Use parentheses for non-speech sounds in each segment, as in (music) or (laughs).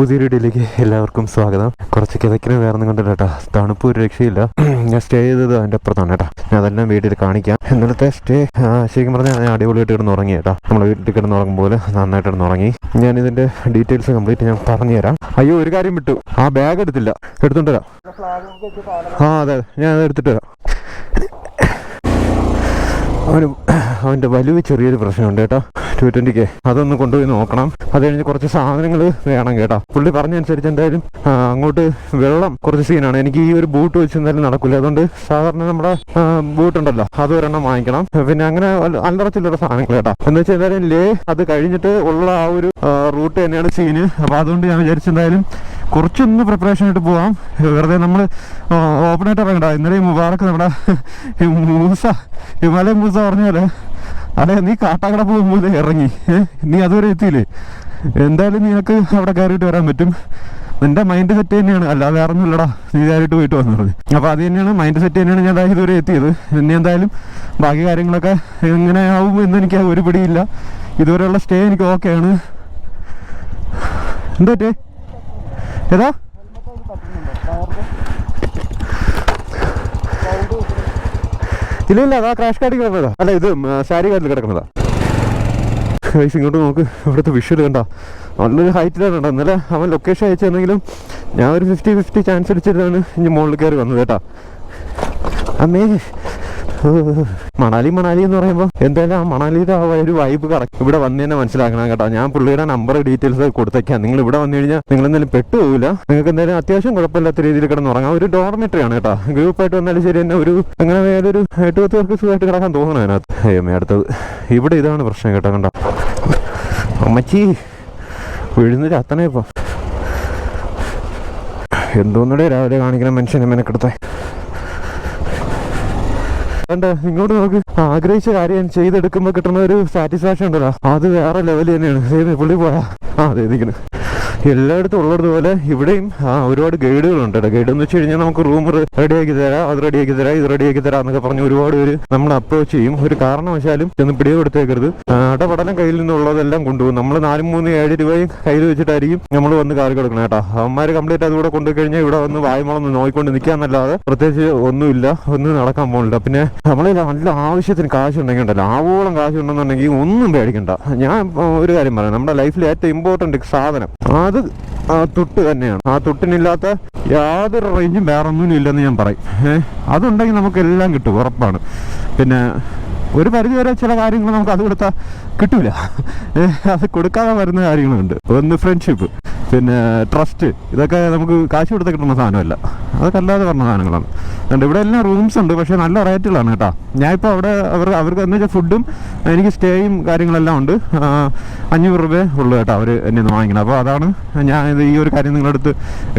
പുതിയൊരു വീഡിയോയിലേക്ക് എല്ലാവർക്കും സ്വാഗതം. കുറച്ച് കിതക്കിന് വേറെ കൊണ്ടില്ല കേട്ടോ തണുപ്പ് ഒരു രക്ഷയില്ല. ഞാൻ സ്റ്റേ ചെയ്തത് അതിന്റെ അപ്പുറത്താണ് കേട്ടോ ഞാൻ അതെല്ലാം വീട്ടിൽ കാണിക്കാം. ഇന്നലത്തെ സ്റ്റേ ശരിക്കും പറഞ്ഞാൽ ഞാൻ അടിപൊളിയായിട്ട് കിടന്ന് ഉറങ്ങി കേട്ടോ നമ്മൾ വീട്ടിൽ കിടന്ന് ഉറങ്ങുമ്പോൾ നന്നായിട്ട് കിടന്ന് ഉറങ്ങി ഞാൻ ഇതിന്റെ ഡീറ്റെയിൽസ് കംപ്ലീറ്റ് ഞാൻ പറഞ്ഞുതരാം. അയ്യോ ഒരു കാര്യം വിട്ടു. ആ ബാഗ് എടുത്തില്ല. എടുത്തോണ്ട് വരാം. ആ അതെ ഞാൻ അത് എടുത്തിട്ട് വരാം. അവന്റെ വലിയ ചെറിയൊരു പ്രശ്നമുണ്ട് കേട്ടോ. ടു ട്വന്റിക്ക് അതൊന്ന് കൊണ്ടുപോയി നോക്കണം. അത് കഴിഞ്ഞ് കുറച്ച് സാധനങ്ങൾ വേണം കേട്ടോ. പുള്ളി പറഞ്ഞനുസരിച്ച് എന്തായാലും അങ്ങോട്ട് വെള്ളം കുറച്ച് സീനാണ്. എനിക്ക് ഈ ഒരു ബൂട്ട് വെച്ച് എന്തായാലും നടക്കില്ല. അതുകൊണ്ട് സാധാരണ നമ്മുടെ ബൂട്ട് ഉണ്ടല്ലോ അത് ഒരെണ്ണം വാങ്ങിക്കണം. പിന്നെ അങ്ങനെ അല്ല- അല്ലറ സാധനങ്ങൾ കേട്ടോ. എന്ന് വെച്ചാൽ എന്തായാലും ലേ അത് കഴിഞ്ഞിട്ട് ഉള്ള ആ ഒരു റൂട്ട് തന്നെയാണ് സീന്. അപ്പോൾ അതുകൊണ്ട് ഞാൻ വിചാരിച്ചെന്തായാലും കുറച്ചൊന്ന് പ്രിപ്പറേഷൻ ആയിട്ട് പോവാം. വെറുതെ നമ്മൾ ഓപ്പൺ ആയിട്ട് ഇറങ്ങണ്ട. ഇന്നലെ മുബാറക്ക് നമ്മുടെ മൂസ ഹിമാലയ മൂസ പറഞ്ഞ പോലെ അതെ നീ കാട്ടാക്കട പോകുമ്പോൾ ഇറങ്ങി. നീ അതുവരെ എത്തിയില്ലേ എന്തായാലും നിനക്ക് അവിടെ കയറിയിട്ട് വരാൻ പറ്റും. നിന്റെ മൈൻഡ് സെറ്റ് തന്നെയാണ്. അല്ലാതെ വേറെ ഒന്നുമില്ലടാ നീ കയറിയിട്ട് പോയിട്ട് വന്നത് അപ്പോൾ അത് തന്നെയാണ് മൈൻഡ് സെറ്റ് തന്നെയാണ് ഞാൻ ഇതുവരെ എത്തിയത്. പിന്നെ എന്തായാലും ബാക്കി കാര്യങ്ങളൊക്കെ എങ്ങനെ ആവും എന്ന് എനിക്ക് ഒരു പിടിയില്ല. ഇതുവരെയുള്ള സ്റ്റേ എനിക്ക് ഓക്കെയാണ് എന്താ ഏതാ? ഇല്ല ഇല്ല അതാ ക്രാഷ് കാർഡിൽ കിടക്കുന്നതാ അല്ല ഇത് സാരി കാർഡിൽ കിടക്കുന്നതാ. ഗൈസ് ഇങ്ങോട്ട് നോക്ക്. ഇവിടുത്തെ വിഷ്വൽ കണ്ട. നല്ലൊരു ഹൈറ്റിലാണ് കണ്ടോ. ഇന്നലെ അവൻ ലൊക്കേഷൻ അയച്ചു തന്നെങ്കിലും ഞാൻ ഒരു ഫിഫ്റ്റി ഫിഫ്റ്റി ചാൻസ് അടിച്ചിട്ടാണ് ഇനി മുകളിൽ കയറി വന്നത് കേട്ടാ. അമ്മേ മണാലി മണാലി എന്ന് പറയുമ്പോൾ എന്തായാലും ആ മണാലിയുടെ ആ ഒരു വൈബ് കറക്റ്റ് ഇവിടെ വന്ന് തന്നെ മനസ്സിലാക്കണം കേട്ടോ. ഞാൻ പുള്ളിയുടെ നമ്പർ ഡീറ്റെയിൽസ് കൊടുത്തേക്കാം. നിങ്ങൾ ഇവിടെ വന്നു കഴിഞ്ഞാൽ നിങ്ങൾ എന്തായാലും പെട്ടുപോകില്ല നിങ്ങൾക്ക് എന്തായാലും അത്യാവശ്യം കുഴപ്പമില്ലാത്ത രീതിയിൽ കിടന്ന് ഉറങ്ങാം. ഒരു ഡോർമെറ്ററി ആണ് കേട്ടോ. ഗ്രൂപ്പായിട്ട് വന്നാലും ശരി തന്നെ ഒരു അങ്ങനെ വേലൊരു എട്ട് പത്ത് പേർക്ക് സുഖമായിട്ട് കിടക്കാൻ തോന്നണം അതിനകത്ത്. അയ്യമ്മ അടുത്തത്. ഇവിടെ ഇതാണ് പ്രശ്നം കേട്ടോ കണ്ടോ? അമ്മച്ചി വിഴുന്നിട്ട് അത്തനെ ഇപ്പൊ. എന്തോന്നൂടെ രാവിലെ കാണിക്കണം മനുഷ്യനെ മെനക്കെടുത്തേ കണ്ട ഇങ്ങോട്ട് നോക്ക്. ആഗ്രഹിച്ച കാര്യം ചെയ്തെടുക്കുമ്പോൾ കിട്ടുന്ന ഒരു സാറ്റിസ്ഫാക്ഷൻ ഉണ്ടല്ലോ. അത് വേറെ ലെവൽ തന്നെയാണ്. പുള്ളി പോയാ ആ അതെ നിൽക്കുന്നു എല്ലായിടത്തും ഉള്ളതുപോലെ ഇവിടെയും ആ ഒരുപാട് ഗൈഡുകളുണ്ട് ഗൈഡ് എന്ന് വെച്ച് കഴിഞ്ഞാൽ നമുക്ക് റൂം റെഡിയാക്കി തരാം അത് റെഡിയാക്കി തരാം ഇത് റെഡിയാക്കി തരാം എന്നൊക്കെ പറഞ്ഞ് ഒരുപാട് പേര് നമ്മൾ അപ്രോച്ച് ചെയ്യും. ഒരു കാരണവശാലും ചെന്ന് പിടിയെ കൊടുത്തേക്കരുത് ആ, ഇടപെടലം കയ്യിൽ നിന്നുള്ളതെല്ലാം കൊണ്ടുപോകും. നമ്മൾ നാലും മൂന്ന് ഏഴ് രൂപയും കയ്യിൽ വെച്ചിട്ടായിരിക്കും നമ്മൾ വന്ന് കാറി കൊടുക്കണം കേട്ടോ അവന്മാർ കംപ്ലീറ്റ് അതുകൂടെ കൊണ്ടു കഴിഞ്ഞാൽ ഇവിടെ വന്ന് വായ്മളൊന്ന് നോക്കിക്കൊണ്ട് നിൽക്കാന്നല്ലാതെ പ്രത്യേകിച്ച് ഒന്നുമില്ല. ഒന്നും നടക്കാൻ പോകുന്നില്ല പിന്നെ നമ്മളിൽ നല്ല ആവശ്യത്തിന് കാശ് ഉണ്ടെങ്കിൽ ഉണ്ടല്ലോ ആവോളം കാശ് ഉണ്ടെന്നുണ്ടെങ്കിൽ ഒന്നും പേടിക്കണ്ട. ഞാൻ ഒരു കാര്യം പറയാം. നമ്മുടെ ലൈഫിൽ ഏറ്റവും ഇമ്പോർട്ടന്റ് സാധനം അത് ആ തൊട്ട് തന്നെയാണ്. ആ തൊട്ടിനില്ലാത്ത യാതൊരു റേഞ്ചും വേറെ ഒന്നും ഇല്ലെന്ന് ഞാൻ പറയും. ഏഹ് അതുണ്ടെങ്കിൽ നമുക്ക് എല്ലാം കിട്ടും ഉറപ്പാണ്. പിന്നെ ഒരു പരിധി വരെ ചില കാര്യങ്ങൾ നമുക്ക് അത് കൊടുത്താൽ കിട്ടൂല. അത് കൊടുക്കാതെ വരുന്ന കാര്യങ്ങളുണ്ട്. ഒന്ന് ഫ്രണ്ട്ഷിപ്പ് പിന്നെ ട്രസ്റ്റ്. ഇതൊക്കെ നമുക്ക് കാശ് കൊടുത്ത് കിട്ടുന്ന സാധനമല്ല. അതൊക്കെ അല്ലാതെ പറഞ്ഞ സാധനങ്ങളാണ്. അതുകൊണ്ട് ഇവിടെ എല്ലാം റൂംസ് ഉണ്ട് പക്ഷേ നല്ല റേറ്റുകളാണ് കേട്ടോ. ഞാനിപ്പോൾ അവിടെ അവർ അവർക്ക് എന്ന് വെച്ചാൽ ഫുഡും എനിക്ക് സ്റ്റേയും കാര്യങ്ങളെല്ലാം ഉണ്ട്. അഞ്ഞൂറ് രൂപയേ ഉള്ളൂ കേട്ടോ അവർ എന്നെ ഒന്ന് വാങ്ങിക്കണം. അപ്പോൾ അതാണ് ഞാൻ ഈ ഒരു കാര്യം നിങ്ങളടുത്ത്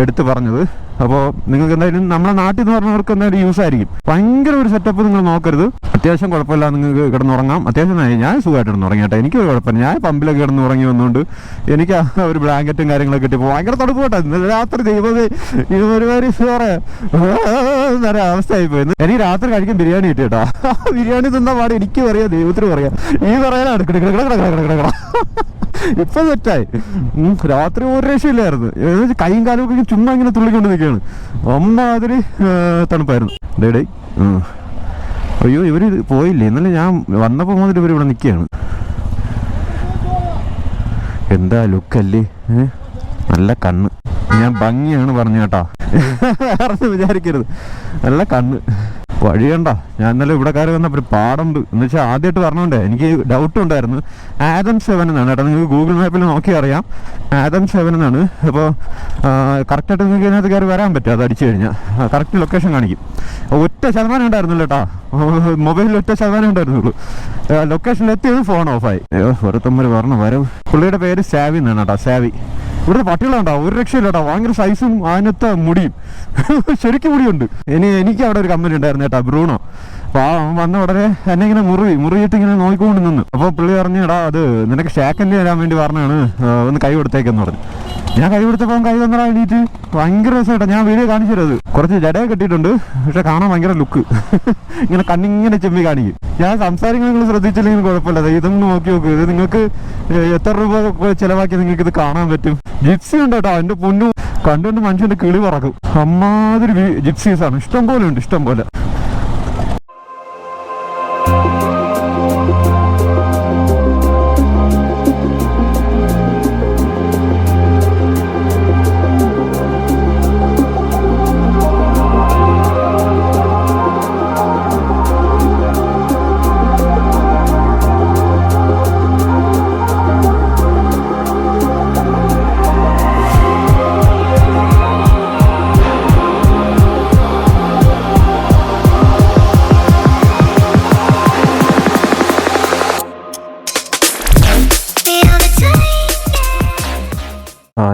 എടുത്ത് പറഞ്ഞത്. അപ്പോൾ നിങ്ങൾക്ക് എന്തായാലും നമ്മളെ നാട്ടിൽ നിന്ന് പറഞ്ഞവർക്ക് എന്തായാലും യൂസ് ആയിരിക്കും. ഭയങ്കര ഒരു സെറ്റപ്പ് നിങ്ങൾ നോക്കരുത്. അത്യാവശ്യം കുഴപ്പമില്ല നിങ്ങൾക്ക് കിടന്നുറങ്ങാം. അത്യാവശ്യം. ഞാൻ സുഖമായിട്ട് കിടന്നുറങ്ങി കേട്ടോ. എനിക്ക് ഒരു കുഴപ്പമില്ല. ഞാൻ പമ്പിലൊക്കെ കിടന്ന് ഉറങ്ങി വന്നുകൊണ്ട് എനിക്ക് ആ ഒരു ബ്ലാങ്കറ്റും കാര്യങ്ങളൊക്കെ കിട്ടിയപ്പോൾ ഭയങ്കര തണുപ്പ് കേട്ടോ. ഇന്നലെ രാത്രി ദൈവമേ ഇത് ഒരുമാതിരി സാറേ എന്നൊരു അവസ്ഥയായി പോയി. എനിക്ക് രാത്രി കഴിക്കാൻ ബിരിയാണി കിട്ടി കേട്ടോ. ബിരിയാണി തിന്നാ പാട് എനിക്കും അറിയാം ദൈവത്തിനും അറിയാം ഈ പറയാനാണ് കിട. ഇപ്പൊ സെറ്റായി രാത്രി ഒരു രക്ഷയില്ലായിരുന്നു. കൈയും കാലും ചുമ്മാ ഇങ്ങനെ തുള്ളിക്കൊണ്ട് നിൽക്കുകയാണ് ഒന്നാതിരി തണുപ്പായിരുന്നു. ഡേഡേ അയ്യോ ഇവർ പോയില്ലേ? ഇന്നലെ ഞാൻ വന്നപ്പോൾ മുതൽ ഇവർ ഇവിടെ നിൽക്കുകയാണ്. എന്താ ലുക്കല്ലേ നല്ല കണ്ണ്. ഞാൻ ഭംഗിയാണ് പറഞ്ഞു കേട്ടാ. (laughs) പറഞ്ഞു വിചാരിക്കരുത്. നല്ല കണ്ണ്. വഴി കണ്ട ഞാൻ ഇന്നലെ ഇവിടെ കയറി വന്നപ്പോൾ ഒരു പാടുണ്ട്. എന്ന് വെച്ചാൽ ആദ്യമായിട്ട് പറഞ്ഞോണ്ടേ എനിക്ക് ഡൗട്ട് ഉണ്ടായിരുന്നു. ആദം സെവൻ എന്നാണ് കേട്ടോ. നിങ്ങൾക്ക് ഗൂഗിൾ മാപ്പിൽ നോക്കി അറിയാം. ആദം സെവൻ എന്നാണ്. അപ്പോൾ കറക്റ്റായിട്ട് നിങ്ങൾക്ക് ഇതിനകത്ത് കയറി വരാൻ പറ്റും. അത് അടിച്ചു കഴിഞ്ഞാൽ കറക്റ്റ് ലൊക്കേഷൻ കാണിക്കും. ഒറ്റ ശതമാനം ഉണ്ടായിരുന്നില്ല കേട്ടോ. മൊബൈലിൽ ഒറ്റ ശതമാനം ഉണ്ടായിരുന്നുള്ളൂ. ലൊക്കേഷനിൽ എത്തിയത് ഫോൺ ഓഫായി ഒരുത്തമ്മര് പറഞ്ഞു വരവ്. പുള്ളിയുടെ പേര് സാവി എന്നാണ് കേട്ടോ. സാവി. ഇവിടുത്തെ പട്ടികളുണ്ടോ ഒരു രക്ഷയില്ല കേട്ടോ. ഭയങ്കര സൈസും അതിനത്തെ മുടിയും. (laughs) ശരിക്കും മുടിയുണ്ട്. ഇനി എനിക്ക് അവിടെ ഒരു കമ്പനി ഉണ്ടായിരുന്നു കേട്ടോ ബ്രൂണോ? അപ്പോൾ ആ വന്ന ഉടനെ എന്നെ ഇങ്ങനെ മുറി മുറിയിട്ട് ഇങ്ങനെ നോക്കിക്കൊണ്ട് നിന്നു. അപ്പോൾ പുള്ളി പറഞ്ഞു എടാ അത് നിനക്ക് ഷാക്കന്റെ തരാൻ വേണ്ടി പറഞ്ഞാണ് ഒന്ന് കൈ കൊടുത്തേക്കെന്ന് പറഞ്ഞു. ഞാൻ കൈ കൊടുത്തപ്പോൾ കൈ തന്നടാ എണീറ്റ്. ഭയങ്കര രസമായിട്ടാ ഞാൻ വീഡിയോ കാണിച്ചു തരും അത്. കുറച്ച് ജടയെ കെട്ടിയിട്ടുണ്ട് പക്ഷെ കാണാൻ ഭയങ്കര ലുക്ക്. (laughs) ഇങ്ങനെ കണ്ണിങ്ങനെ ചെമ്മി കാണിക്കും. ഞാൻ സംസാരിക്കുന്നത് നിങ്ങൾ ശ്രദ്ധിച്ചില്ലെങ്കിൽ കുഴപ്പമില്ല. ഇതൊന്ന് നോക്കി നോക്ക്. ഇത് നിങ്ങൾക്ക് എത്ര രൂപ ചിലവാക്കി നിങ്ങൾക്ക് ഇത് കാണാൻ പറ്റും? ജിപ്സി ഉണ്ട് കേട്ടോ. എന്റെ പൊന്നു കണ്ടുകൊണ്ട് മനുഷ്യന്റെ കിളി പറക്കും. അമ്മാതിരി ആണ് ഇഷ്ടം പോലെ ഉണ്ട് ഇഷ്ടം പോലെ.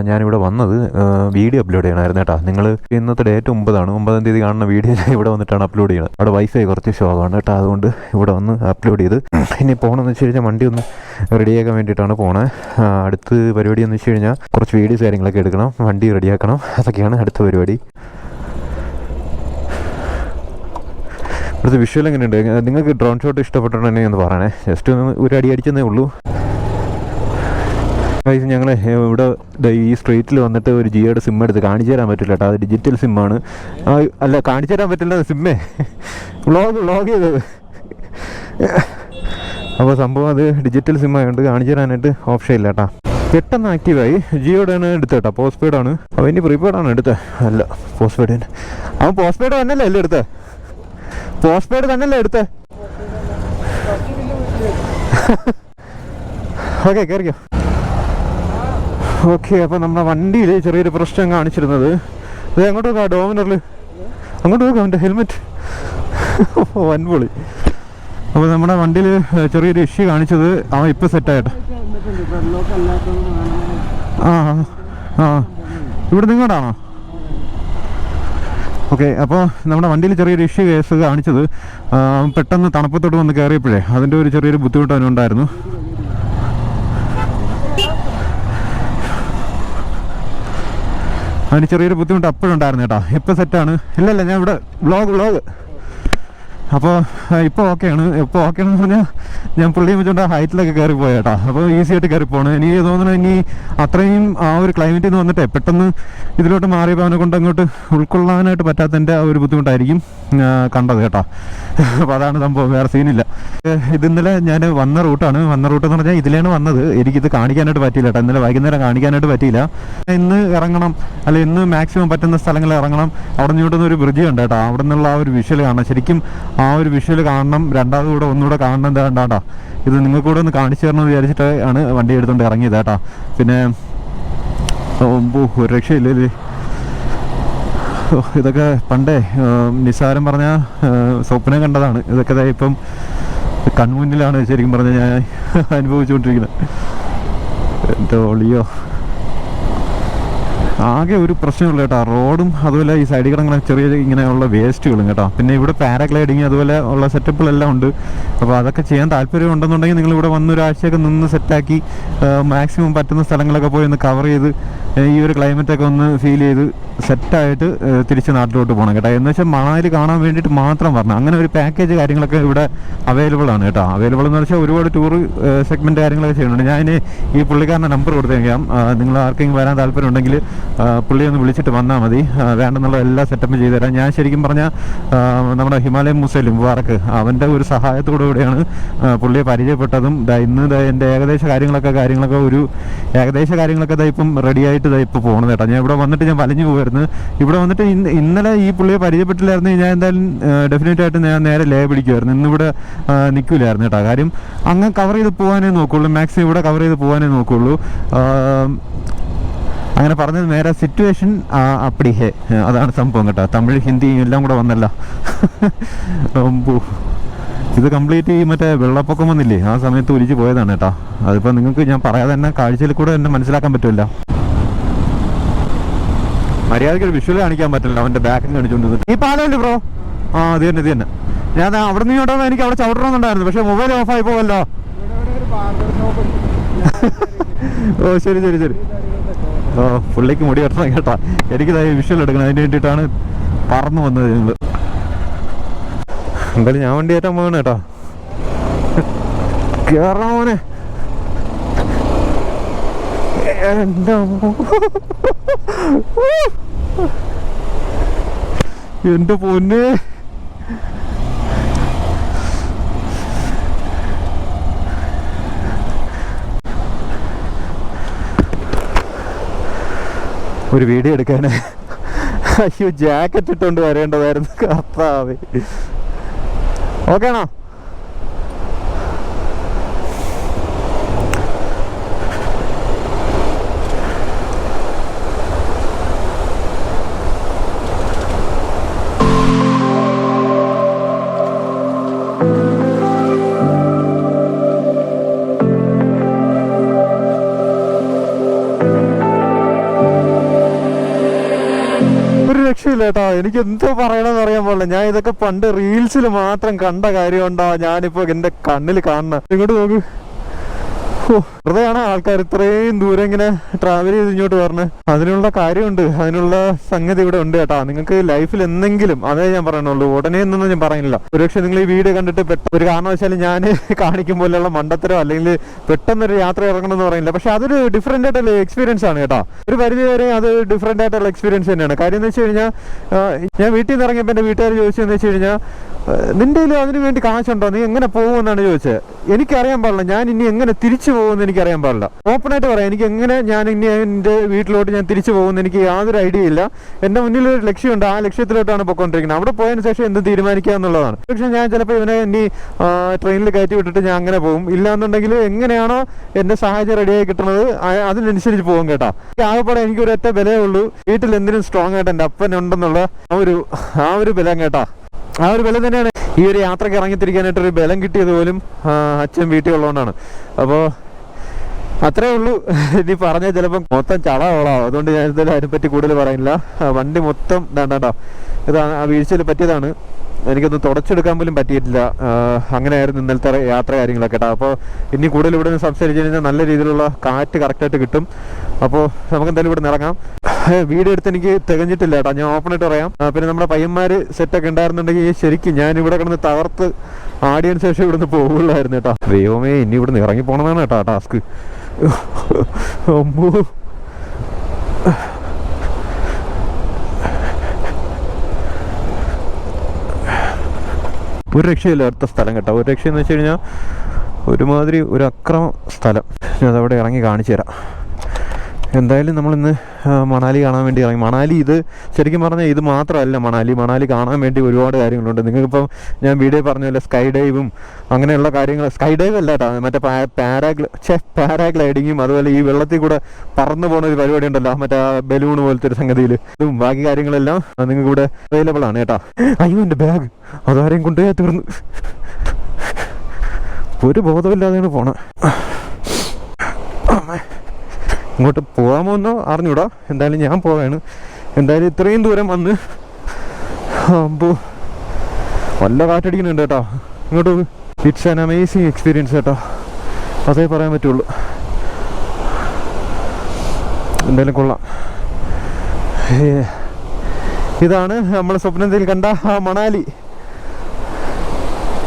ഞാനിവിടെ വന്നത് വീഡിയോ അപ്ലോഡ് ചെയ്യണമായിരുന്നു കേട്ടോ. നിങ്ങൾ ഇന്നത്തെ ഡേറ്റ് ഒമ്പതാണ്. ഒമ്പതാം തീയതി കാണുന്ന വീഡിയോ ഇവിടെ വന്നിട്ടാണ് അപ്ലോഡ് ചെയ്യുന്നത് അവിടെ വൈഫൈ കുറച്ച് ശോകമാണ് കേട്ടോ. അതുകൊണ്ട് ഇവിടെ വന്ന് അപ്ലോഡ് ചെയ്ത് ഇനി പോകണമെന്ന് വെച്ച് കഴിഞ്ഞാൽ വണ്ടി ഒന്ന് റെഡിയാക്കാൻ വേണ്ടിയിട്ടാണ് പോണേ. അടുത്ത അടുത്ത് പരിപാടി എന്ന് വെച്ച് കഴിഞ്ഞാൽ കുറച്ച് വീഡിയോസ് കാര്യങ്ങളൊക്കെ എടുക്കണം. വണ്ടി റെഡിയാക്കണം അതൊക്കെയാണ് അടുത്ത പരിപാടി. ഇവിടുത്തെ വിഷ്വൽ എങ്ങനെയുണ്ട്? നിങ്ങൾക്ക് ഡ്രോൺ ഷോട്ട് ഇഷ്ടപ്പെട്ടിട്ടുണ്ടെങ്കിൽ ഒന്ന് പറയണേ. ജസ്റ്റ് ഒന്ന് ഒരു അടി അടിച്ചെന്നേ ഉള്ളൂ. ഗൈസ് ഞങ്ങൾ ഇവിടെ ഈ സ്ട്രീറ്റിൽ വന്നിട്ട് ഒരു ജിയോയുടെ സിം എടുത്ത് കാണിച്ചു തരാൻ പറ്റില്ല കേട്ടോ അത് ഡിജിറ്റൽ സിമ്മാണ് അല്ല കാണിച്ചു തരാൻ പറ്റില്ല സിമ്മേ വ്ളോഗ് വ്ളോഗ് ചെയ്തത്. അപ്പോൾ സംഭവം അത് ഡിജിറ്റൽ സിം ആയതുകൊണ്ട് കാണിച്ചു തരാനായിട്ട് ഓപ്ഷൻ ഇല്ല കേട്ടോ പെട്ടെന്ന് ആക്റ്റീവായി ജിയോയുടെ ആണ് എടുത്തത് കേട്ടോ പോസ്റ്റ് പെയ്ഡ് ആണ്. അവൻ ഇനി പ്രീപെയ്ഡ് ആണ് എടുത്തത് അല്ല പോസ്റ്റ് പെയ്ഡ് തന്നെ. അവൻ പോസ്റ്റ് പെയ്ഡ് തന്നെയല്ലേ അല്ലേ എടുത്തത് പോസ്റ്റ് പെയ്ഡ് തന്നെയല്ലേ എടുത്തത് ഓക്കെ (laughs) കയറിക്കോ ഓക്കെ അപ്പോൾ നമ്മുടെ വണ്ടിയിൽ ചെറിയൊരു പ്രശ്നം കാണിച്ചിരുന്നത്. അത് അങ്ങോട്ട് നോക്കാം ഡോമിനറിൽ അങ്ങോട്ട് നോക്കാം അവന്റെ ഹെൽമെറ്റ്. വൻപൊളി. അപ്പോൾ നമ്മുടെ വണ്ടിയിൽ ചെറിയൊരു ഇഷ്യൂ കാണിച്ചത് അവൻ ഇപ്പോൾ സെറ്റായിട്ട്. ആ ആ ഇവിടെ നിങ്ങോട്ടാണോ ഓക്കെ അപ്പോൾ നമ്മുടെ വണ്ടിയിൽ ചെറിയൊരു ഇഷ്യൂ കേസ് കാണിച്ചത് പെട്ടെന്ന് തണുപ്പത്തോട്ട് വന്ന് കയറിയപ്പോഴേ അതിന്റെ ഒരു ചെറിയൊരു ബുദ്ധിമുട്ട് അവനുണ്ടായിരുന്നു. അതിന് ചെറിയൊരു ബുദ്ധിമുട്ട് അപ്പോഴുണ്ടായിരുന്നു കേട്ടോ. ഇപ്പോൾ സെറ്റാണ് ഇല്ലല്ല ഞാൻ ഇവിടെ വ്ളോഗ് വ്ളോഗ് അപ്പോൾ ഇപ്പോൾ ഓക്കെയാണ് ഇപ്പോൾ ഓക്കെ എന്ന് പറഞ്ഞാൽ ഞാൻ പുള്ളിയും വെച്ചുകൊണ്ട് ഹൈറ്റിലൊക്കെ കയറി പോയ കേട്ടോ. അപ്പോൾ ഈസി ആയിട്ട് കയറി പോകണം എനിക്ക് തോന്നുന്നു ഇനി അത്രയും ആ ഒരു ക്ലൈമറ്റിൽ നിന്ന് വന്നിട്ടേ പെട്ടെന്ന് ഇതിലോട്ട് മാറിയപ്പോൾ അവനെ കൊണ്ട് അങ്ങോട്ട് ഉൾക്കൊള്ളാനായിട്ട് പറ്റാത്തതിന്റെ ആ ഒരു ബുദ്ധിമുട്ടായിരിക്കും. കണ്ടത് കേട്ടോ. അപ്പോൾ അതാണ് സംഭവം. വേറെ സീനില്ല. ഇത് ഇന്നലെ ഞാൻ വന്ന റൂട്ടാണ്. വന്ന റൂട്ട് എന്ന് പറഞ്ഞാൽ ഇതിലാണ് വന്നത്. എനിക്കിത് കാണിക്കാനായിട്ട് പറ്റിയില്ല കേട്ടോ. ഇന്നലെ വൈകുന്നേരം കാണിക്കാനായിട്ട് പറ്റിയില്ല. ഇന്ന് ഇറങ്ങണം. അല്ല ഇന്ന് മാക്സിമം പറ്റുന്ന സ്ഥലങ്ങളിൽ ഇറങ്ങണം. അവിടെ നിന്ന് ഇവിടുന്ന് ഒരു ബ്രിഡ്ജ് ഉണ്ട് കേട്ടോ. അവിടെ നിന്നുള്ള ആ ഒരു വിഷ്വൽ കാണണം. ശരിക്കും ആ ഒരു വിഷ്വൽ കാണണം. രണ്ടാമത് കൂടെ ഒന്നുകൂടെ കാണണം. എന്താണ്ടാ ഇത് നിങ്ങൾക്ക് കൂടെ ഒന്ന് കാണിച്ചു തരണം വിചാരിച്ചിട്ട് ആണ് വണ്ടി എടുത്തുകൊണ്ട് ഇറങ്ങിയത് കേട്ടോ. പിന്നെ ഒരു രക്ഷയില്ലേ ഇതൊക്കെ പണ്ടേ നിസ്സാരം പറഞ്ഞ സ്വപ്നം കണ്ടതാണ്. ഇതൊക്കെ ഇപ്പം കൺമുന്നിലാണ് ശരിക്കും പറഞ്ഞ ഞാൻ അനുഭവിച്ചുകൊണ്ടിരിക്കുന്നത്. എന്തോ ഒളിയോ? ആകെ ഒരു പ്രശ്നമുള്ള കേട്ടോ. റോഡും അതുപോലെ ഈ സൈഡിൽ കിടങ്ങനെ ചെറിയ ഇങ്ങനെയുള്ള വേസ്റ്റുകളും കേട്ടോ. പിന്നെ ഇവിടെ പാരാഗ്ലൈഡിങ് അതുപോലെ ഉള്ള സെറ്റപ്പുകളെല്ലാം ഉണ്ട്. അപ്പോൾ അതൊക്കെ ചെയ്യാൻ താല്പര്യം ഉണ്ടെന്നുണ്ടെങ്കിൽ നിങ്ങൾ ഇവിടെ വന്ന് ഒരാഴ്ചയൊക്കെ നിന്ന് സെറ്റാക്കി മാക്സിമം പറ്റുന്ന സ്ഥലങ്ങളൊക്കെ പോയി ഒന്ന് കവർ ചെയ്ത് ഈ ഒരു ക്ലൈമറ്റൊക്കെ ഒന്ന് ഫീൽ ചെയ്ത് സെറ്റായിട്ട് തിരിച്ച് നാട്ടിലോട്ട് പോകണം കേട്ടോ. എന്ന് വെച്ചാൽ മണാലി കാണാൻ വേണ്ടിയിട്ട് മാത്രം പറഞ്ഞു അങ്ങനെ ഒരു പാക്കേജ് കാര്യങ്ങളൊക്കെ ഇവിടെ അവൈലബിൾ ആണ് കേട്ടോ. അവൈലബിൾ എന്ന് വെച്ചാൽ ഒരുപാട് ടൂർ സെഗ്മെന്റ് കാര്യങ്ങളൊക്കെ ചെയ്യുന്നുണ്ട്. ഞാൻ ഈ പുള്ളിക്കാരന്റെ നമ്പർ കൊടുത്തേക്കാം. നിങ്ങൾ ആർക്കെങ്കിലും വരാൻ താല്പര്യം ഉണ്ടെങ്കിൽ പുള്ളി ഒന്ന് വിളിച്ചിട്ട് വന്നാൽ മതി. വേണ്ടെന്നുള്ള എല്ലാ സെറ്റപ്പും ചെയ്തു തരാം. ഞാൻ ശരിക്കും പറഞ്ഞാൽ നമ്മുടെ ഹിമാലയൻ മുസൈലും മുബാറക്ക് അവന്റെ ഒരു സഹായത്തോടു കൂടിയാണ് പുള്ളിയെ പരിചയപ്പെട്ടതും. ഇന്ന് എന്റെ ഏകദേശ കാര്യങ്ങളൊക്കെ കാര്യങ്ങളൊക്കെ ഒരു ഏകദേശ കാര്യങ്ങളൊക്കെ ദാ ഇപ്പം റെഡി ആയിട്ട് ദാ ഇപ്പോൾ പോകണം കേട്ടോ. ഞാൻ ഇവിടെ വന്നിട്ട് ഞാൻ വലിഞ്ഞു പോകുമായിരുന്നു ഇവിടെ വന്നിട്ട് ഇന്ന് ഇന്നലെ ഈ പുള്ളിയെ പരിചയപ്പെട്ടില്ലായിരുന്നു. ഞാൻ എന്തായാലും ഡെഫിനറ്റ് ആയിട്ട് ഞാൻ നേരെ ലേ പിടിക്കുമായിരുന്നു ഇന്നിവിടെ നിൽക്കില്ലായിരുന്നു കേട്ടോ. കാര്യം അങ്ങ് കവർ ചെയ്ത് പോകാനേ നോക്കുള്ളൂ. മാക്സിമം ഇവിടെ കവർ ചെയ്ത് പോകാനേ നോക്കുള്ളൂ. അങ്ങനെ പറഞ്ഞത് നേരെ സിറ്റുവേഷൻ അപ്പടി ഹേ അതാണ് സംഭവം കേട്ടോ. തമിഴ് ഹിന്ദി എല്ലാം കൂടെ വന്നല്ല. ഇത് കംപ്ലീറ്റ് ഈ മറ്റേ വെള്ളപ്പൊക്കം വന്നില്ലേ? ആ സമയത്ത് ഒലിച്ചു പോയതാണ് കേട്ടോ. അതിപ്പോൾ നിങ്ങൾക്ക് ഞാൻ പറയാതെ തന്നെ കാഴ്ചയിൽ കൂടെ എന്നെ മനസ്സിലാക്കാൻ പറ്റില്ല. മര്യാദയ്ക്ക് ഒരു വിഷ്വൽ കാണിക്കാൻ പറ്റില്ല അവന്റെ ബാക്കിൽ കാണിച്ചുകൊണ്ടിരുന്നത് ഈ പാലമല്ലേ ബ്രോ ആ അത് തന്നെ ഇത് തന്നെ. ഞാൻ അവിടെ നിന്ന് ഇങ്ങോട്ട് എനിക്ക് അവിടെ ചവിട്ടണമെന്നുണ്ടായിരുന്നു. പക്ഷെ മൊബൈൽ ഓഫ് ആയി പോവല്ലോ. (laughs) ഓ ശരി ശരി ശരി. പുള്ളിക്ക് മുടി വെട്ടണം കേട്ടാ. എനിക്കിതായി വിഷ്വൽ എടുക്കണം. അതിന് വേണ്ടിയിട്ടാണ് പറന്നു വന്നത് ഞങ്ങൾ എന്തായാലും ഞാൻ വണ്ടി കയറ്റാൻ പോകണം കേട്ടോ. കേറാ മോനെ. എന്റെ പൊന്നെ. ഒരു വീഡിയോ എടുക്കാൻ അയ്യോ ജാക്കറ്റ് ഇട്ടുകൊണ്ട് വരേണ്ടതായിരുന്നു കർത്താവേ. ഓക്കെ ആണോ കേട്ടോ എനിക്ക് എന്തോ പറയണമെന്ന് അറിയാൻ പാടില്ല. ഞാൻ ഇതൊക്കെ പണ്ട് റീൽസിൽ മാത്രം കണ്ട കാര്യം ഉണ്ടോ ഞാനിപ്പോ എന്റെ കണ്ണിൽ കാണണം ഇങ്ങോട്ട് നോക്ക്. വെറുതെയാണ് ആൾക്കാർ ഇത്രയും ദൂരം ഇങ്ങനെ ട്രാവൽ ചെയ്ത് ഇങ്ങോട്ട് പറഞ്ഞത് അതിനുള്ള കാര്യമുണ്ട്. അതിനുള്ള സംഗതി ഇവിടെ ഉണ്ട് കേട്ടാ. നിങ്ങൾക്ക് ലൈഫിൽ എന്തെങ്കിലും അതേ ഞാൻ പറയണുള്ളൂ. ഉടനെ എന്നൊന്നും ഞാൻ പറയുന്നില്ല. ഒരുപക്ഷെ നിങ്ങൾ ഈ വീഡിയോ കണ്ടിട്ട് പെട്ടെന്ന് ഒരു കാരണവശാലും ഞാൻ (laughs) കാണിക്കും പോലെയുള്ള മണ്ടത്തരോ അല്ലെങ്കിൽ പെട്ടെന്നൊരു യാത്ര ഇറങ്ങണം എന്ന് പറയില്ല പക്ഷെ അതൊരു ഡിഫറെന്റ് ആയിട്ടുള്ള എക്സ്പീരിയൻസ് ആണ് കേട്ടോ. ഒരു പരിധി വരെ അത് ഡിഫറെന്റ് ആയിട്ടുള്ള എക്സ്പീരിയൻസ് തന്നെയാണ്. കാര്യം എന്ന് വെച്ച് കഴിഞ്ഞാൽ ഞാൻ വീട്ടിൽ നിന്ന് ഇറങ്ങിയപ്പോൾ എന്റെ വീട്ടുകാർ ചോദിച്ചതെന്ന് വെച്ച് കഴിഞ്ഞാൽ നിന്റെ അതിനു വേണ്ടി കാശുണ്ടോ? നീ എങ്ങനെ പോകുമെന്നാണ് ചോദിച്ചത്. എനിക്കറിയാൻ പാടില്ല. ഞാൻ ഇനി എങ്ങനെ തിരിച്ചു പോകുമെന്ന് എനിക്കറിയാൻ പാടില്ല. ഓപ്പണായിട്ട് പറയാം. എനിക്ക് എങ്ങനെ ഞാൻ ഇനി എന്റെ വീട്ടിലോട്ട് ഞാൻ തിരിച്ചു പോകുമെന്ന് എനിക്ക് യാതൊരു ഐഡിയ ഇല്ല. എന്റെ മുന്നിൽ ഒരു ലക്ഷ്യമുണ്ട്. ആ ലക്ഷ്യത്തിലോട്ടാണ് പോയിക്കൊണ്ടിരിക്കുന്നത് അവിടെ പോയതിനു ശേഷം എന്ത് തീരുമാനിക്കുക എന്നുള്ളതാണ്. പക്ഷെ ഞാൻ ചിലപ്പോൾ ഇവനെ ഇനി ട്രെയിനിൽ കയറ്റി വിട്ടിട്ട് ഞാൻ അങ്ങനെ പോകും. ഇല്ലാന്നുണ്ടെങ്കിൽ എങ്ങനെയാണോ എന്റെ സാഹചര്യം റെഡിയായി കിട്ടുന്നത് അതിനനുസരിച്ച് പോകും കേട്ടോ. ആകെപ്പാടെ എനിക്ക് ഒരു ഒറ്റ ബലമേ ഉള്ളൂ. വീട്ടിൽ എന്തിനും സ്ട്രോങ് ആയിട്ട് എന്റെ അപ്പനുണ്ടെന്നുള്ള ആ ഒരു ആ ഒരു ബലം കേട്ടാ. ആ ഒരു ബലം തന്നെയാണ്. ഈ ഒരു യാത്രയ്ക്ക് ഇറങ്ങിത്തിരിക്കാനായിട്ട് ഒരു ബലം കിട്ടിയത് പോലും അച്ഛൻ വീട്ടിൽ ഉള്ളതുകൊണ്ടാണ്. അപ്പോൾ അത്രേ ഉള്ളൂ. (laughs) ഇനി പറഞ്ഞാൽ ചിലപ്പം മൊത്തം ചളവളാവും അതുകൊണ്ട് ഞാൻ എന്തായാലും അതിനെപ്പറ്റി കൂടുതൽ പറയുന്നില്ല. വണ്ടി മൊത്തം ഇതാണ് ഇത് ആ വീഴ്ചയിൽ പറ്റിയതാണ്. എനിക്കൊന്ന് തുടച്ചെടുക്കാൻ പോലും പറ്റിയിട്ടില്ല അങ്ങനെയായിരുന്നു ഇന്നലത്തെ യാത്ര കാര്യങ്ങളൊക്കെ കേട്ടോ അപ്പോൾ ഇനി കൂടുതൽ ഇവിടെ നിന്ന് സംസാരിച്ചു കഴിഞ്ഞാൽ നല്ല രീതിയിലുള്ള കാറ്റ് കറക്റ്റായിട്ട് കിട്ടും അപ്പോൾ നമുക്ക് എന്തായാലും ഇവിടെ ഇറങ്ങാം വീഡിയോ എടുത്ത് എനിക്ക് തികഞ്ഞിട്ടില്ല കേട്ടോ ഞാൻ ഓപ്പണായിട്ട് പറയാം പിന്നെ നമ്മുടെ പയ്യന്മാര് സെറ്റൊക്കെ ഉണ്ടായിരുന്നുണ്ടെങ്കിൽ ശരിക്കും ഞാൻ ഇവിടെ കിടന്ന് തകർത്ത് ആടിയതിനു ശേഷം ഇവിടുന്ന് പോകുള്ളായിരുന്നു കേട്ടോ ദൈവമേ ഇനി ഇവിടുന്ന് ഇറങ്ങി പോകണമെന്നാണ് കേട്ടോ ടാസ്ക് അമ്മോ ഒരു രക്ഷയില്ല അടുത്ത സ്ഥലം കേട്ടോ. ഒരു രക്ഷയെന്ന് വെച്ച് കഴിഞ്ഞാൽ ഒരുമാതിരി ഒരു അക്രമ സ്ഥലം. ഞാൻ അതവിടെ ഇറങ്ങി കാണിച്ചു തരാം. എന്തായാലും നമ്മൾ ഇന്ന് മണാലി കാണാൻ വേണ്ടി ഇറങ്ങി. മണാലി ഇത് ശരിക്കും പറഞ്ഞാൽ ഇത് മാത്രമല്ല മണാലി. മണാലി കാണാൻ വേണ്ടി ഒരുപാട് കാര്യങ്ങളുണ്ട്. നിങ്ങൾക്കിപ്പം ഞാൻ വീഡിയോ പറഞ്ഞ പോലെ സ്കൈ ഡൈവും അങ്ങനെയുള്ള കാര്യങ്ങൾ സ്കൈ ഡൈവ് അല്ല കേട്ടോ മറ്റേ പാരാഗ്ല ഛെ പാരാഗ്ലൈഡിങ്ങും അതുപോലെ ഈ വെള്ളത്തിൽ കൂടെ പറന്നു പോകുന്ന ഒരു പരിപാടി ഉണ്ടല്ലോ മറ്റേ ബലൂൺ പോലത്തെ ഒരു സംഗതിയിൽ. ഇതും ബാക്കി കാര്യങ്ങളെല്ലാം നിങ്ങൾക്ക് ഇവിടെ അവൈലബിൾ ആണ് കേട്ടോ. അയ്യോ എന്റെ ബാഗ് അതാരെയും കൊണ്ടുപോയാൽ തീർന്നു. ഒരു ബോധമില്ലാതെയാണ് പോണേ. പോണ ഇങ്ങോട്ട് പോകാമോന്നോ അറിഞ്ഞൂടാ. എന്തായാലും ഞാൻ പോവാണ്. എന്തായാലും ഇത്രയും ദൂരം വന്ന് അമ്പോ വല്ല കാറ്റടിക്കുന്നുണ്ട് കേട്ടോ. ഇങ്ങോട്ട് ഇറ്റ്സ് ആൻ അമേസിങ് എക്സ്പീരിയൻസ് കേട്ടോ. അതേ പറയാൻ പറ്റുള്ളൂ. എന്തായാലും കൊള്ളാം. ഇതാണ് നമ്മൾ സ്വപ്നത്തിൽ കണ്ട ആ മണാലി.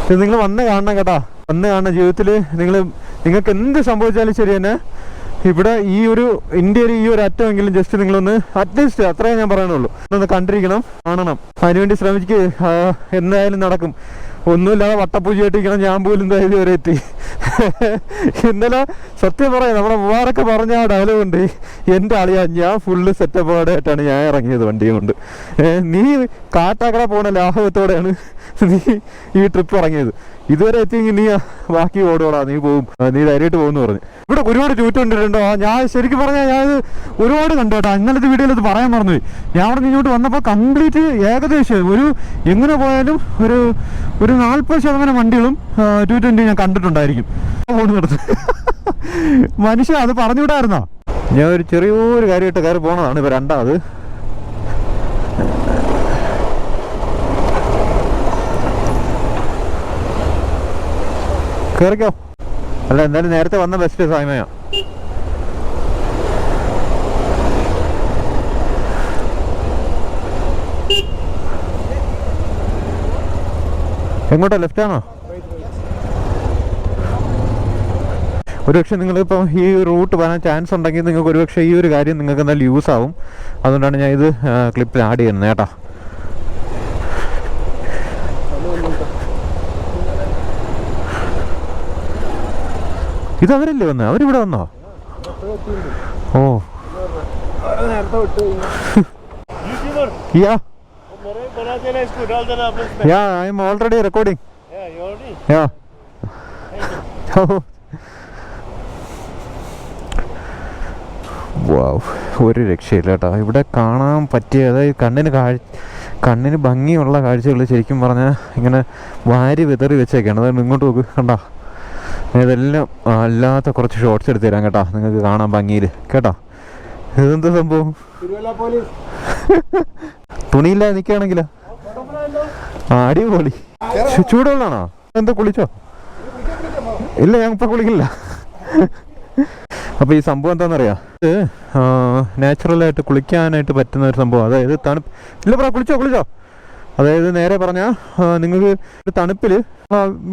ഇത് നിങ്ങൾ വന്ന് കാണണം കേട്ടോ. വന്ന് കാണണം ജീവിതത്തിൽ നിങ്ങൾ നിങ്ങൾക്ക് എന്ത് സംഭവിച്ചാലും ശരി തന്നെ. ഇവിടെ ഈ ഒരു ഇന്ത്യയിൽ ഈ ഒരു അറ്റമെങ്കിലും ജസ്റ്റ് നിങ്ങളൊന്ന് അറ്റ്ലീസ്റ്റ് അത്രേ ഞാൻ പറയണുള്ളൂ ഒന്ന് കണ്ടിരിക്കണം കാണണം. അതിനുവേണ്ടി ശ്രമിച്ച് എന്തായാലും നടക്കും. ഒന്നുമില്ലാതെ വട്ടപ്പൂജയായിട്ടിരിക്കണം ഞാൻ പോലും എന്തായാലും വരെ എത്തി. ഇന്നലെ സത്യം പറയാം നമ്മുടെ മൂവാറൊക്കെ പറഞ്ഞ ആ ഡയലോഗ് ഉണ്ട്. എന്റെ അളിയാ ഞാൻ ഫുള്ള് സെറ്റപ്പോടായിട്ടാണ് ഞാൻ ഇറങ്ങിയത് വണ്ടിയും കൊണ്ട്. നീ കാട്ടാക്കട പോണ ലാഭത്തോടെയാണ് നീ ഈ ട്രിപ്പ് ഇറങ്ങിയത്. ഇതുവരെ എത്തിയെങ്കിൽ നീ ബാക്കി ഓടോടാ നീ പോകും നീ ധൈര്യമായിട്ട് പോകുന്നു പറഞ്ഞു. ഇവിടെ ഒരുപാട് ചൂറ്റുണ്ടിട്ടുണ്ടോ ഞാൻ ശരിക്കും പറഞ്ഞാൽ ഞാൻ ഒരുപാട് കണ്ടു കേട്ടോ. ഇന്നലത്തെ വീഡിയോയിൽ ഇത് പറയാൻ മറന്നുപോയി. ഞാൻ അവിടെ ഇങ്ങോട്ട് വന്നപ്പോൾ കംപ്ലീറ്റ് ഏകദേശം ഒരു എങ്ങനെ പോയാലും ഒരു ഒരു നാൽപ്പത് ശതമാനം വണ്ടികളും ടു ട്വന്റി ഞാൻ കണ്ടിട്ടുണ്ടായിരിക്കും. പോകുന്നിടത്ത് മനുഷ്യ അത് പറഞ്ഞുവിടായിരുന്നോ? ഞാൻ ഒരു ചെറിയൊരു കാര്യമായിട്ട് കയറി പോണതാണ്. ഇപ്പൊ രണ്ടാമത്. കേറിക്കോ. അല്ല എന്തായാലും നേരത്തെ വന്ന ബെസ്റ്റ് സായ്മയോ. എങ്ങോട്ടാ? ലെഫ്റ്റ് ആണോ? ഒരുപക്ഷെ നിങ്ങളിപ്പം ഈ റൂട്ട് വരാൻ ചാൻസ് ഉണ്ടെങ്കിൽ നിങ്ങൾക്ക് ഒരുപക്ഷെ ഈ ഒരു കാര്യം നിങ്ങൾക്ക് എന്തായാലും യൂസ് ആവും. അതുകൊണ്ടാണ് ഞാൻ ഇത് ക്ലിപ്പിൽ ആഡ് ചെയ്യുന്നത് കേട്ടോ. ഇത് അവരല്ലേ വന്നത് അവരിവിടെ വന്നോ? ഓ. Yeah. Yeah I'm already recording yeah. Wow ഒരു രക്ഷയില്ല കേട്ടോ ഇവിടെ കാണാൻ പറ്റിയ അതായത് കണ്ണിന് കാഴ് കണ്ണിന് ഭംഗിയുള്ള കാഴ്ചകൾ ശരിക്കും പറഞ്ഞാൽ ഇങ്ങനെ വാരി വിതറി വെച്ചേക്കാണ്. അതായത് ഇങ്ങോട്ട് നോക്ക് കണ്ടോ. ഇതെല്ലാം അല്ലാത്ത കുറച്ച് ഷോർട്സ് എടുത്ത് തരാം കേട്ടോ. നിങ്ങൾക്ക് കാണാൻ ഭംഗിയിൽ കേട്ടോ? ഇതെന്താ സംഭവം? തുണിയില്ലാതെ നിൽക്കുകയാണെങ്കിലോ അടിപൊളി. ചൂടുവെള്ളാണോ? എന്താ കുളിച്ചോ? ഇല്ല ഞാൻ ഇപ്പൊ കുളിക്കില്ല. അപ്പോൾ ഈ സംഭവം എന്താണെന്നറിയാം ഇത് നാച്ചുറലായിട്ട് കുളിക്കാനായിട്ട് പറ്റുന്ന ഒരു സംഭവം. അതായത് തണുപ്പ്. ഇല്ല പറ കുളിച്ചോ കുളിച്ചോ? അതായത് നേരെ പറഞ്ഞാൽ നിങ്ങൾക്ക് തണുപ്പിൽ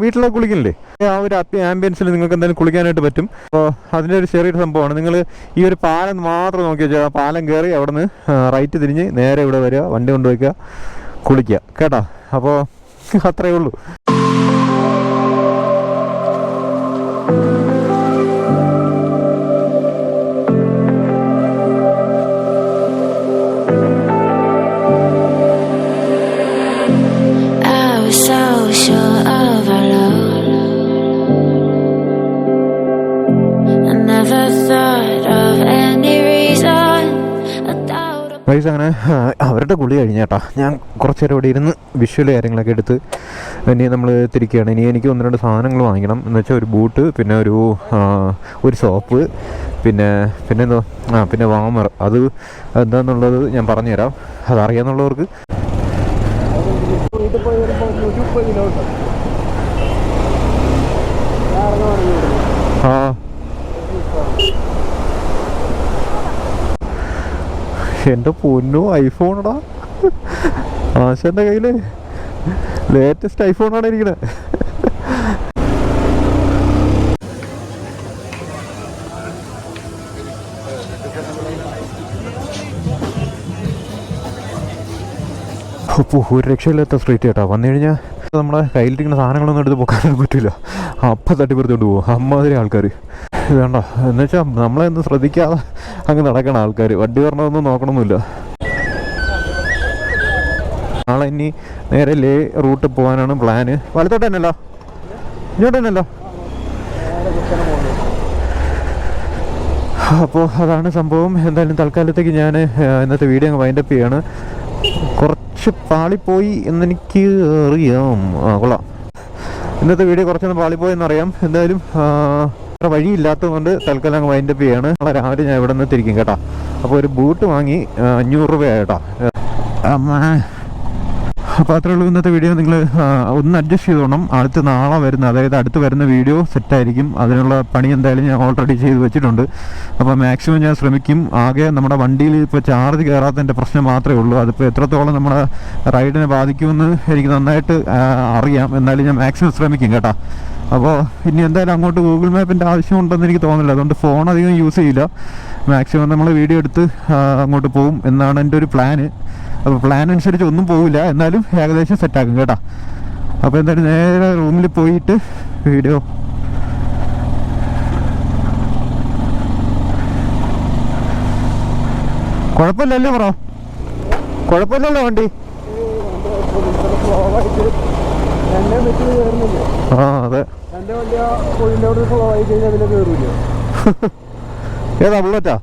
വീട്ടിലൊക്കെ കുളിക്കില്ലേ ആ ഒരു ആംബിയൻസിൽ നിങ്ങൾക്ക് എന്തായാലും കുളിക്കാനായിട്ട് പറ്റും. അപ്പോൾ അതിന്റെ ഒരു ചെറിയൊരു സംഭവമാണ്. നിങ്ങൾ ഈ ഒരു പാലം മാത്രം നോക്കി വെച്ചാൽ ആ പാലം കയറി അവിടെ നിന്ന് റൈറ്റ് തിരിഞ്ഞ് നേരെ ഇവിടെ വരിക വണ്ടി കൊണ്ടുപോയിക്കുക കുളിക്കുക. കേട്ടോ? അപ്പോൾ അത്രയേ ഉള്ളൂ. വൈസ് അങ്ങനെ ആ, അവരുടെ കുളി കഴിഞ്ഞേട്ടാ. ഞാൻ കുറച്ച് നേരം ഇവിടെ ഇരുന്ന് വിഷ്വൽ കാര്യങ്ങളൊക്കെ എടുത്ത് ഇനി നമ്മൾ തിരിക്കുകയാണ്. ഇനി എനിക്ക് ഒന്ന് രണ്ട് സാധനങ്ങൾ വാങ്ങിക്കണം. എന്ന് വെച്ചാൽ ഒരു ബൂട്ട് പിന്നെ ഒരു ഒരു സോപ്പ് പിന്നെ പിന്നെ എന്തോ ആ പിന്നെ വാമർ അത് എന്താണെന്നുള്ളത് ഞാൻ പറഞ്ഞു തരാം അതറിയാന്നുള്ളവർക്ക്. വീട്ടിൽ പോയി വരുമ്പോൾ നൂറ്റി മുപ്പത് കിലോമീറ്റർ ഞാൻ ഇറങ്ങുവാണെങ്കിൽ ഇവിടുന്ന്. ആ എന്റെ പൊന്നു ഐഫോണടാ ആശാന്റെ കയ്യിൽ ലേറ്റസ്റ്റ് ഐഫോണാണ് ഇരിക്കണത് അപ്പോൾ ഒരു രക്ഷയില്ലാത്ത സ്ട്രീറ്റ് കേട്ടോ. വന്നു കഴിഞ്ഞാൽ നമ്മുടെ കയ്യിലിരിക്കുന്ന സാധനങ്ങളൊന്നും എടുത്ത് പൊക്കാൻ പറ്റില്ല അപ്പം തട്ടിപ്പുറത്തോട്ട് പോകും അമ്മാതിരി ആൾക്കാർ വേണ്ട. എന്ന് വെച്ചാൽ നമ്മളെയൊന്നും ശ്രദ്ധിക്കാതെ അങ്ങ് നടക്കണം ആൾക്കാർ വണ്ടി വരണമൊന്നും നോക്കണമൊന്നുമില്ല നാളെ ഇനി നേരെ ലേ റൂട്ട് പോകാനാണ് പ്ലാന്. വലത്തോട്ട് തന്നെയല്ലോ. ഇങ്ങോട്ട് തന്നെയല്ലോ. അപ്പോൾ അതാണ് സംഭവം. എന്തായാലും തൽക്കാലത്തേക്ക് ഞാൻ ഇന്നത്തെ വീഡിയോ അങ്ങ് വൈൻഡപ്പ് ചെയ്യാണ്. കുറച്ച് പാളിപ്പോയി എന്നെനിക്ക് അറിയാം. ആ കൊള്ളാം. ഇന്നത്തെ വീഡിയോ കുറച്ചൊന്ന് എന്നറിയാം എന്തായാലും വേറെ വഴിയില്ലാത്തതുകൊണ്ട് തൽക്കാലം അങ്ങ് വൈൻഡപ്പ് ചെയ്യാണ്. നാളെ രാവിലെ ഞാൻ ഇവിടെ നിന്ന് തിരിക്കും കേട്ടോ. അപ്പോൾ ഒരു ബൂട്ട് വാങ്ങി അഞ്ഞൂറ് രൂപയായിട്ടോ അമ്മ. അപ്പോൾ അത്രേ ഉള്ളൂ ഇന്നത്തെ വീഡിയോ നിങ്ങൾ ഒന്ന് അഡ്ജസ്റ്റ് ചെയ്തോണം. അടുത്ത നാളെ വരുന്ന അതായത് അടുത്ത് വരുന്ന വീഡിയോ സെറ്റായിരിക്കും അതിനുള്ള പണി എന്തായാലും ഞാൻ ഓൾറെഡി ചെയ്ത് വെച്ചിട്ടുണ്ട്. അപ്പോൾ മാക്സിമം ഞാൻ ശ്രമിക്കും. ആകെ നമ്മുടെ വണ്ടിയിൽ ഇപ്പോൾ ചാർജ് കയറാത്തതിന്റെ പ്രശ്നം മാത്രമേ ഉള്ളൂ. അതിപ്പോൾ എത്രത്തോളം നമ്മുടെ റൈഡിനെ ബാധിക്കുമെന്ന് എനിക്ക് നന്നായിട്ട് അറിയാം. എന്നാലും ഞാൻ മാക്സിമം ശ്രമിക്കും കേട്ടോ. അപ്പോൾ ഇനി എന്തായാലും അങ്ങോട്ട് ഗൂഗിൾ മാപ്പിന്റെ ആവശ്യമുണ്ടെന്ന് എനിക്ക് തോന്നുന്നില്ല. അതുകൊണ്ട് ഫോൺ അധികം യൂസ് ചെയ്യില്ല. മാക്സിമം നമ്മൾ വീഡിയോ എടുത്ത് അങ്ങോട്ട് പോകും എന്നാണ് എന്റെ ഒരു പ്ലാന് അപ്പോൾ പ്ലാൻ അനുസരിച്ച് ഒന്നും പോവില്ല. എന്നാലും ഏകദേശം സെറ്റാക്കും കേട്ടോ. അപ്പോൾ എന്തായാലും നേരെ റൂമിൽ പോയിട്ട് വീഡിയോ കുഴപ്പമില്ലല്ലോ പറ കുഴപ്പമില്ലല്ലോ വണ്ടി? ആ അതെ. ഏതാ വണ്ടി ആ കോഴിന്റെ അവിടെ സ്ലോ ആയി കഴിഞ്ഞാൽ അതിലെ കയറൂല ഏതാ ബുള്ളറ്റാ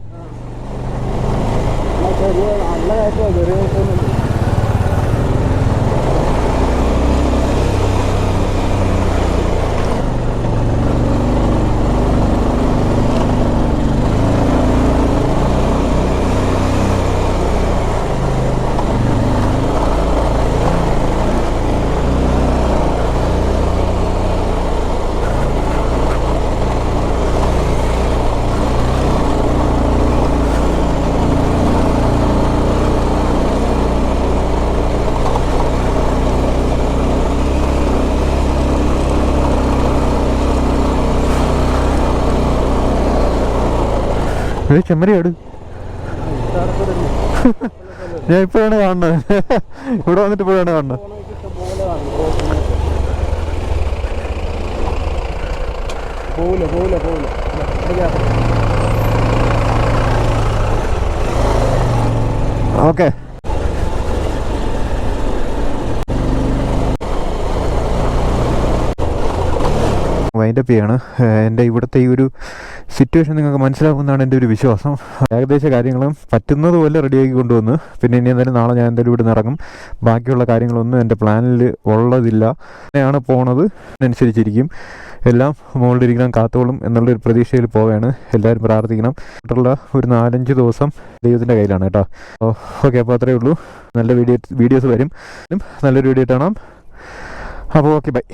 ചെറിയ നല്ല കയറ്റമാണ് ചെറിയ ഇത് ചെമ്മരിയാട് ഞാൻ ഇപ്പോഴാണ് കാണുന്നത്. ഇവിടെ വന്നിട്ട് ഇപ്പോഴാണ് കാണുന്നത്. പോവില്ല പോവില്ല പോവില്ല ഓക്കെ. വൈൻഡപ്പ് ചെയ്യാണ്. എന്റെ ഇവിടുത്തെ ഈ ഒരു സിറ്റുവേഷൻ നിങ്ങൾക്ക് മനസ്സിലാക്കുന്നതാണ് എന്റെ ഒരു വിശ്വാസം. ഏകദേശ കാര്യങ്ങളും പറ്റുന്നതുപോലെ റെഡിയാക്കി കൊണ്ടുവന്ന്. പിന്നെ ഇനി എന്തായാലും നാളെ ഞാൻ എന്തായാലും ഇവിടെ ഇറങ്ങും. ബാക്കിയുള്ള കാര്യങ്ങളൊന്നും എന്റെ പ്ലാനിൽ ഉള്ളതില്ല. അങ്ങനെയാണ് പോണത്. അനുസരിച്ചിരിക്കും എല്ലാം മുകളിലിരിക്കണം കാത്തോളും എന്നുള്ളൊരു പ്രതീക്ഷയിൽ പോവുകയാണ് എല്ലാവരും പ്രാർത്ഥിക്കണം. ആയിട്ടുള്ള ഒരു നാലഞ്ച് ദിവസം ദൈവത്തിന്റെ കയ്യിലാണ് കേട്ടോ. ഓക്കെ അപ്പോൾ അത്രയേ ഉള്ളൂ. നല്ല വീഡിയോ വീഡിയോസ് വരും. നല്ലൊരു വീഡിയോ കാണാം. അപ്പോൾ ഓക്കെ ബൈ